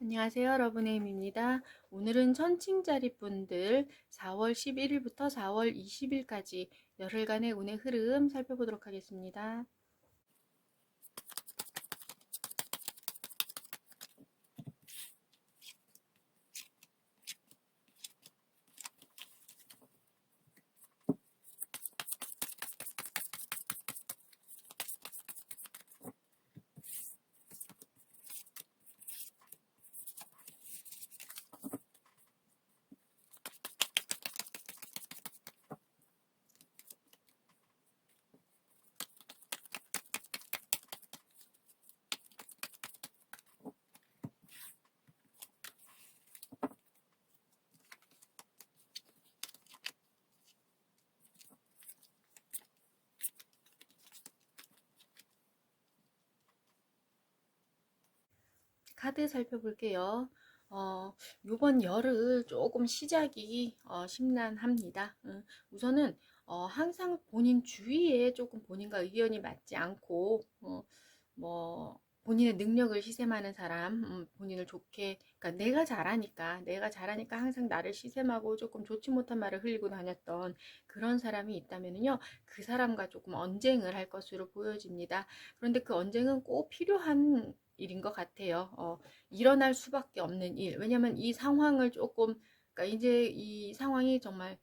안녕하세요. 여러분의힘입니다. 오늘은 천칭자리 분들 4월 11일부터 4월 20일까지 열흘간의 운의 흐름 살펴보도록 하겠습니다. 카드 살펴볼게요. 어, 요번 열흘 조금 시작이 어, 심란합니다. 음, 우선은 어, 항상 본인 주위에 조금 본인과 의견이 맞지 않고 어, 뭐 본인의 능력을 시샘하는 사람, 음, 본인을 좋게, 그러니까 내가 잘하니까, 내가 잘하니까 항상 나를 시샘하고 조금 좋지 못한 말을 흘리고 다녔던 그런 사람이 있다면요, 그 사람과 조금 언쟁을 할 것으로 보여집니다. 그런데 그 언쟁은 꼭 필요한 일인 것 같아요. 어, 일어날 수밖에 없는 일. 왜냐면 이 상황을 조금, 그러니까 이제 이 상황이 정말,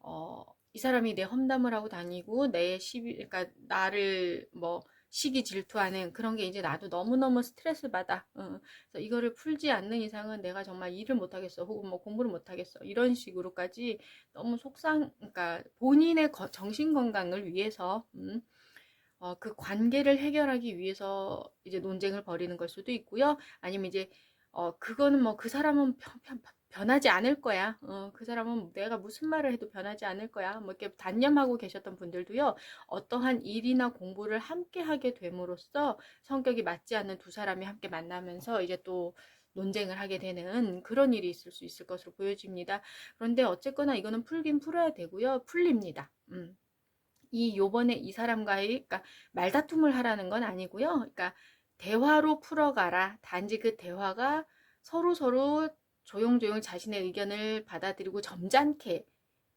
어, 이 사람이 내 험담을 하고 다니고 내 시비, 그러니까 나를 뭐 시기 질투하는 그런 게 이제 나도 너무너무 스트레스 받아. 어, 그래서 이거를 풀지 않는 이상은 내가 정말 일을 못 하겠어. 혹은 뭐 공부를 못 하겠어. 이런 식으로까지 너무 속상, 그러니까 본인의 거, 정신 건강을 위해서, 음, 어, 그 관계를 해결하기 위해서 이제 논쟁을 벌이는 걸 수도 있고요. 아니면 이제 어, 그거는 뭐 그 사람은 편, 편, 변하지 않을 거야. 어, 그 사람은 내가 무슨 말을 해도 변하지 않을 거야. 뭐 이렇게 단념하고 계셨던 분들도요. 어떠한 일이나 공부를 함께 하게 됨으로써 성격이 맞지 않는 두 사람이 함께 만나면서 이제 또 논쟁을 하게 되는 그런 일이 있을 수 있을 것으로 보여집니다. 그런데 어쨌거나 이거는 풀긴 풀어야 되고요. 풀립니다. 음. 이 요번에 이 사람과의 그러니까 말다툼을 하라는 건 아니고요. 그러니까 대화로 풀어가라. 단지 그 대화가 서로 서로 조용조용 자신의 의견을 받아들이고 점잖게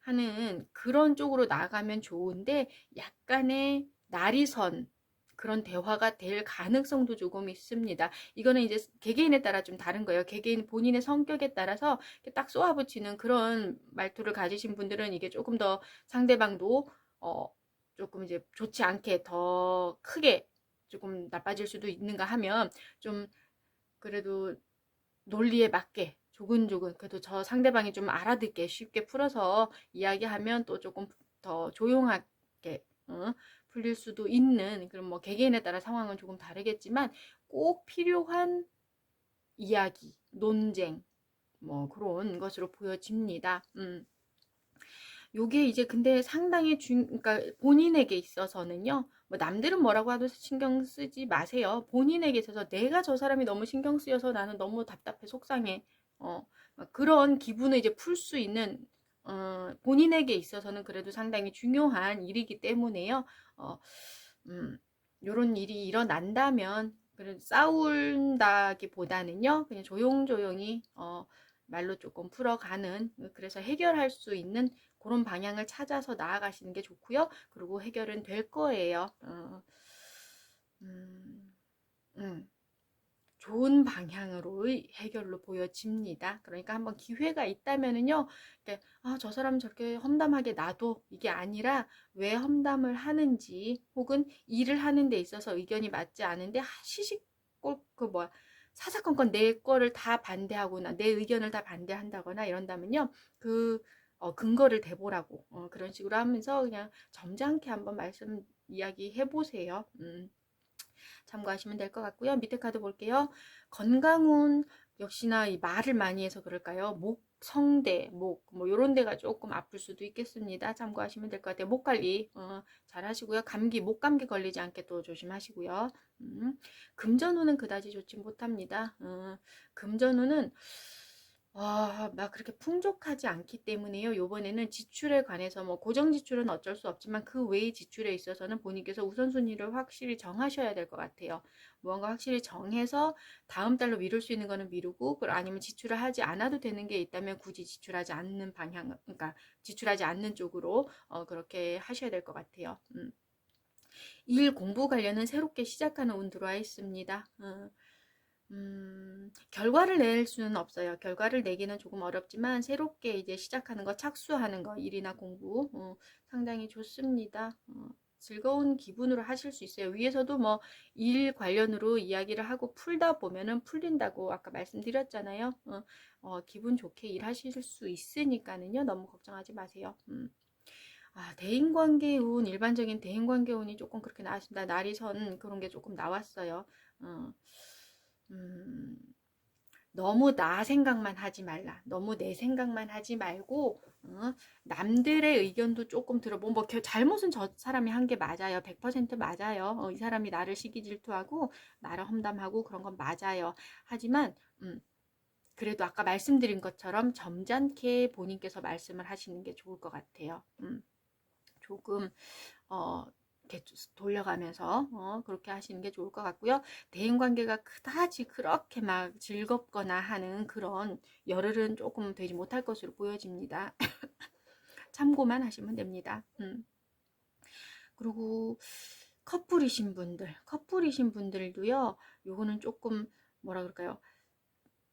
하는 그런 쪽으로 나가면 좋은데 약간의 날이선 그런 대화가 될 가능성도 조금 있습니다. 이거는 이제 개개인에 따라 좀 다른 거예요. 개개인 본인의 성격에 따라서 딱 쏘아붙이는 그런 말투를 가지신 분들은 이게 조금 더 상대방도 어, 조금 이제 좋지 않게 더 크게 조금 나빠질 수도 있는가 하면 좀 그래도 논리에 맞게 조근조근 그래도 저 상대방이 좀 알아듣게 쉽게 풀어서 이야기하면 또 조금 더 조용하게 어, 풀릴 수도 있는 그런 뭐 개개인에 따라 상황은 조금 다르겠지만 꼭 필요한 이야기, 논쟁 뭐 그런 것으로 보여집니다. 음. 요게 이제 근데 상당히 중, 그러니까 본인에게 있어서는요, 뭐 남들은 뭐라고 하도 신경 쓰지 마세요. 본인에게 있어서 내가 저 사람이 너무 신경 쓰여서 나는 너무 답답해, 속상해. 어, 그런 기분을 이제 풀 수 있는, 어, 본인에게 있어서는 그래도 상당히 중요한 일이기 때문에요. 어, 음, 요런 일이 일어난다면, 그래 싸운다기보다는요, 그냥 조용조용히, 어, 말로 조금 풀어가는, 그래서 해결할 수 있는 그런 방향을 찾아서 나아가시는 게 좋고요. 그리고 해결은 될 거예요. 어, 음, 음, 좋은 방향으로 해결로 보여집니다. 그러니까 한번 기회가 있다면은요, 아, 저 사람 저렇게 험담하게 놔도 이게 아니라 왜 험담을 하는지 혹은 일을 하는 데 있어서 의견이 맞지 않은데 시식 꼭그 뭐야 사사건건 내 거를 다 반대하거나 내 의견을 다 반대한다거나 이런다면요, 그 어, 근거를 대보라고 어, 그런 식으로 하면서 그냥 점잖게 한번 말씀 이야기 해보세요. 음, 참고하시면 될 것 같고요. 밑에 카드 볼게요. 건강운 역시나 이 말을 많이 해서 그럴까요? 목, 성대, 목, 뭐 요런 데가 조금 아플 수도 있겠습니다. 참고하시면 될 것 같아요. 목 관리 어, 잘 하시고요. 감기, 목 감기 걸리지 않게 또 조심하시고요. 음, 금전운은 그다지 좋지 못합니다. 어, 금전운은 어, 아, 막 그렇게 풍족하지 않기 때문에요. 요번에는 지출에 관해서 뭐 고정 지출은 어쩔 수 없지만 그 외의 지출에 있어서는 본인께서 우선순위를 확실히 정하셔야 될 것 같아요. 무언가 확실히 정해서 다음 달로 미룰 수 있는 거는 미루고 그 아니면 지출을 하지 않아도 되는 게 있다면 굳이 지출하지 않는 방향, 그러니까 지출하지 않는 쪽으로 어, 그렇게 하셔야 될 것 같아요. 음. 일 공부 관련은 새롭게 시작하는 운 들어와 있습니다. 어. 음, 결과를 낼 수는 없어요. 결과를 내기는 조금 어렵지만 새롭게 이제 시작하는 거, 착수하는 거, 일이나 공부 어, 상당히 좋습니다. 어, 즐거운 기분으로 하실 수 있어요. 위에서도 뭐 일 관련으로 이야기를 하고 풀다 보면은 풀린다고 아까 말씀드렸잖아요. 어, 어, 기분 좋게 일하실 수 있으니까는요. 너무 걱정하지 마세요. 음. 아, 대인관계 운, 일반적인 대인관계 운이 조금 그렇게 나왔습니다. 날이 선 그런 게 조금 나왔어요. 어. 음, 너무 나 생각만 하지 말라. 너무 내 생각만 하지 말고 어, 남들의 의견도 조금 들어보고 뭐 잘못은 저 사람이 한 게 맞아요. 100% 맞아요. 어, 이 사람이 나를 시기 질투하고 나를 험담하고 그런 건 맞아요. 하지만 음, 그래도 아까 말씀드린 것처럼 점잖게 본인께서 말씀을 하시는 게 좋을 것 같아요. 음, 조금 어, 이렇게 돌려가면서 어, 그렇게 하시는 게 좋을 것 같고요. 대인 관계가 그다지 그렇게 막 즐겁거나 하는 그런 열흘은 조금 되지 못할 것으로 보여집니다. 참고만 하시면 됩니다. 음. 그리고 커플이신 분들, 커플이신 분들도요. 요거는 조금 뭐라 그럴까요?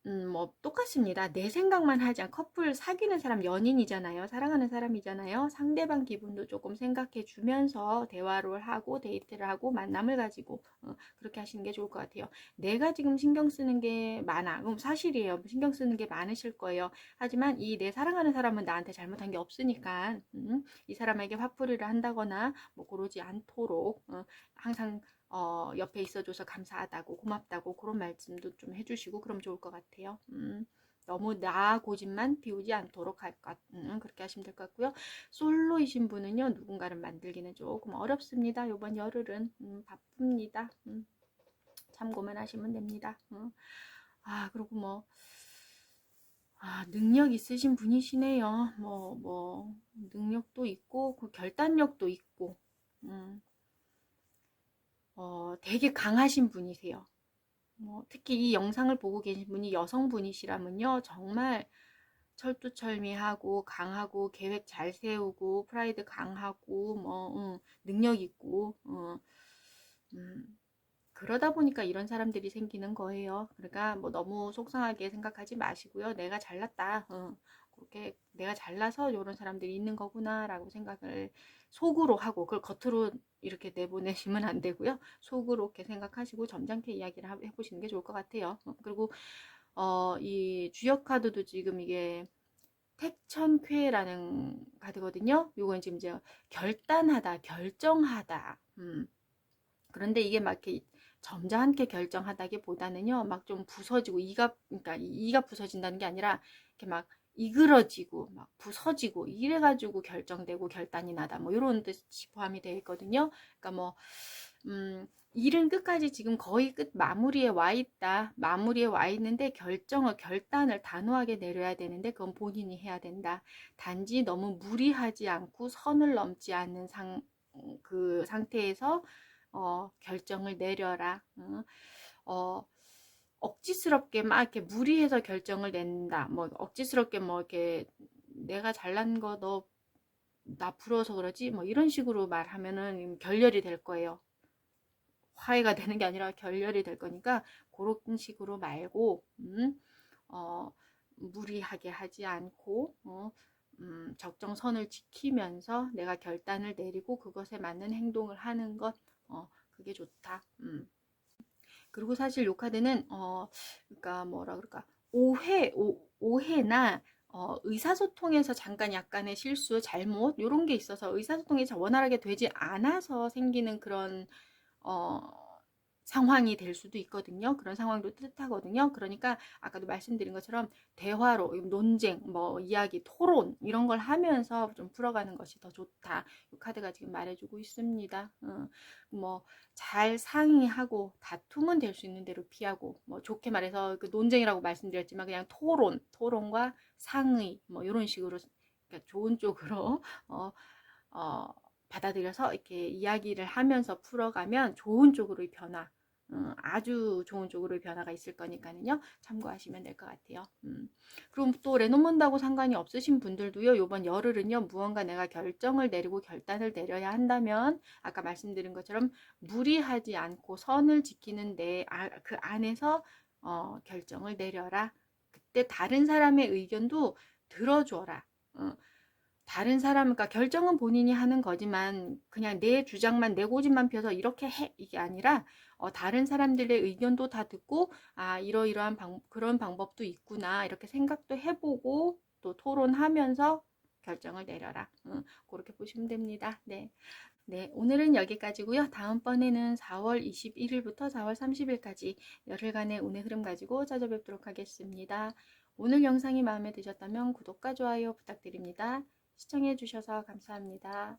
음, 뭐 똑같습니다. 내 생각만 않고 커플 사귀는 사람 연인이잖아요. 사랑하는 사람이잖아요. 상대방 기분도 조금 생각해 주면서 대화를 하고 데이트를 하고 만남을 가지고 어, 그렇게 하시는 게 좋을 것 같아요. 내가 지금 신경 쓰는 게 많아. 그럼 사실이에요. 신경 쓰는 게 많으실 거예요. 하지만 이 내 사랑하는 사람은 나한테 잘못한 게 없으니까 음, 이 사람에게 화풀이를 한다거나 뭐 그러지 않도록 어, 항상 어, 옆에 있어줘서 감사하다고 고맙다고 그런 말씀도 좀 해주시고 그럼 좋을 것 같아요. 음, 너무 나 고집만 피우지 않도록 할 것, 음, 그렇게 하시면 될 것 같고요. 솔로이신 분은요 누군가를 만들기는 조금 어렵습니다. 이번 열흘은 음, 바쁩니다. 음, 참고만 하시면 됩니다. 음. 아 그리고 뭐 아, 능력 있으신 분이시네요. 뭐, 뭐, 능력도 있고, 그 결단력도 있고, 음, 어, 되게 강하신 분이세요. 뭐, 특히 이 영상을 보고 계신 분이 여성분이시라면요. 정말 철두철미하고 강하고 계획 잘 세우고 프라이드 강하고 뭐 음, 능력 있고 어, 음, 그러다 보니까 이런 사람들이 생기는 거예요. 그러니까 뭐 너무 속상하게 생각하지 마시고요. 내가 잘났다. 어, 그렇게 내가 잘나서 이런 사람들이 있는 거구나라고 생각을 속으로 하고 그걸 겉으로 이렇게 내보내시면 안 되고요. 속으로 이렇게 생각하시고 점잖게 이야기를 해보시는 게 좋을 것 같아요. 어, 그리고 어, 이 주역 카드도 지금 이게 택천쾌라는 카드거든요. 요건 지금 이제 결단하다, 결정하다. 음. 그런데 이게 막 이렇게 점잖게 결정하다기보다는요, 막 좀 부서지고 이가 그러니까 이가 부서진다는 게 아니라 이렇게 막 이그러지고 막 부서지고 이래가지고 결정되고 결단이 나다 뭐 이런 뜻이 포함이 되어 있거든요. 그러니까 뭐 음, 일은 끝까지 지금 거의 끝 마무리에 와 있다. 마무리에 와 있는데 결정을 결단을 단호하게 내려야 되는데 그건 본인이 해야 된다. 단지 너무 무리하지 않고 선을 넘지 않는 상 그 상태에서 어, 결정을 내려라. 어, 어 억지스럽게 막 이렇게 무리해서 결정을 낸다. 뭐 억지스럽게 뭐 이렇게 내가 잘난 거 너 나 부러워서 그러지 뭐 이런 식으로 말하면은 결렬이 될 거예요. 화해가 되는 게 아니라 결렬이 될 거니까 그런 식으로 말고 음, 어, 무리하게 하지 않고 어, 음, 적정선을 지키면서 내가 결단을 내리고 그것에 맞는 행동을 하는 것 어, 그게 좋다. 음. 그리고 사실 요 카드는 어 그러니까 뭐라 그럴까? 오해 오, 오해나 어, 의사소통에서 잠깐 약간의 실수, 잘못 이런 게 있어서 의사소통이 원활하게 되지 않아서 생기는 그런 어, 상황이 될 수도 있거든요. 그런 상황도 뜻하거든요. 그러니까 아까도 말씀드린 것처럼 대화로 논쟁, 뭐 이야기, 토론 이런 걸 하면서 좀 풀어가는 것이 더 좋다. 이 카드가 지금 말해주고 있습니다. 어, 뭐잘 상의하고 다툼은 될 수 있는 대로 피하고 뭐 좋게 말해서 그 논쟁이라고 말씀드렸지만 그냥 토론, 토론과 상의 뭐 이런 식으로 그러니까 좋은 쪽으로 어, 어, 받아들여서 이렇게 이야기를 하면서 풀어가면 좋은 쪽으로의 변화, 음, 아주 좋은 쪽으로의 변화가 있을 거니까요. 참고하시면 될 것 같아요. 음. 그럼 또 레노몬드하고 상관이 없으신 분들도요. 이번 열흘은요. 무언가 내가 결정을 내리고 결단을 내려야 한다면 아까 말씀드린 것처럼 무리하지 않고 선을 지키는 내 그 안에서 어, 결정을 내려라. 그때 다른 사람의 의견도 들어줘라. 어, 다른 사람, 그러니까 결정은 본인이 하는 거지만 그냥 내 주장만 내 고집만 펴서 이렇게 해 이게 아니라 어, 다른 사람들의 의견도 다 듣고 아 이러이러한 방, 그런 방법도 있구나 이렇게 생각도 해보고 또 토론하면서 결정을 내려라. 음, 그렇게 보시면 됩니다. 네. 네, 오늘은 여기까지고요. 다음번에는 4월 21일부터 4월 30일까지 열흘간의 운의 흐름 가지고 찾아뵙도록 하겠습니다. 오늘 영상이 마음에 드셨다면 구독과 좋아요 부탁드립니다. 시청해 주셔서 감사합니다.